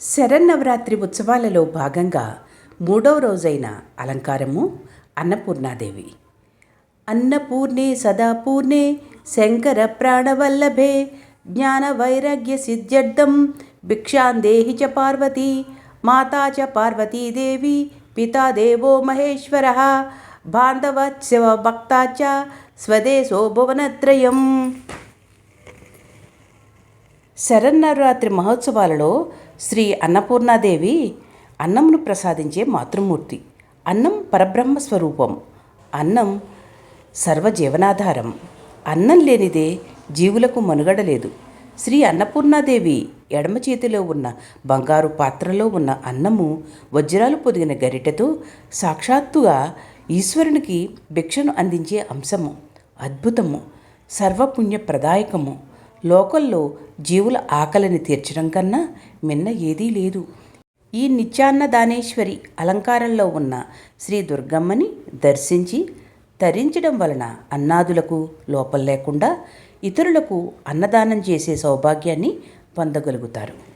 శరన్నవరాత్రి ఉత్సవాలలో భాగంగా మూడవ రోజైన అలంకారము అన్నపూర్ణాదేవి. అన్నపూర్ణే సదాపూర్ణే శంకర ప్రాణవల్లభే జ్ఞాన వైరాగ్య సిద్ధ్యర్థం భిక్షాందేహి చ పార్వతీ మాతా చ పార్వతీదేవి పితా దేవో మహేశ్వర బాంధవత్సవ భక్తా చ స్వదేశో భువనత్రయం. శరన్నవరాత్రి మహోత్సవాలలో శ్రీ అన్నపూర్ణాదేవి అన్నమును ప్రసాదించే మాతృమూర్తి. అన్నం పరబ్రహ్మ స్వరూపం. అన్నం సర్వజీవనాధారం. అన్నం లేనిదే జీవులకు మనుగడ లేదు శ్రీ అన్నపూర్ణాదేవి ఎడమ చేతిలో ఉన్న బంగారు పాత్రలో ఉన్న అన్నము వజ్రాలు పొదిగిన గరిటెతో సాక్షాత్తుగా ఈశ్వరునికి భిక్షను అందించే అంశము అద్భుతము సర్వపుణ్య ప్రదాయకము లోకల్లో జీవుల ఆకలిని తీర్చడం కన్నా మిన్న ఏదీ లేదు. ఈ నిత్యాన్న దానేశ్వరి అలంకారంలో ఉన్న శ్రీ దుర్గమ్మని దర్శించి తరించడం వలన అన్నాదులకు లోపం లేకుండా ఇతరులకు అన్నదానం చేసే సౌభాగ్యాన్ని పొందగలుగుతారు.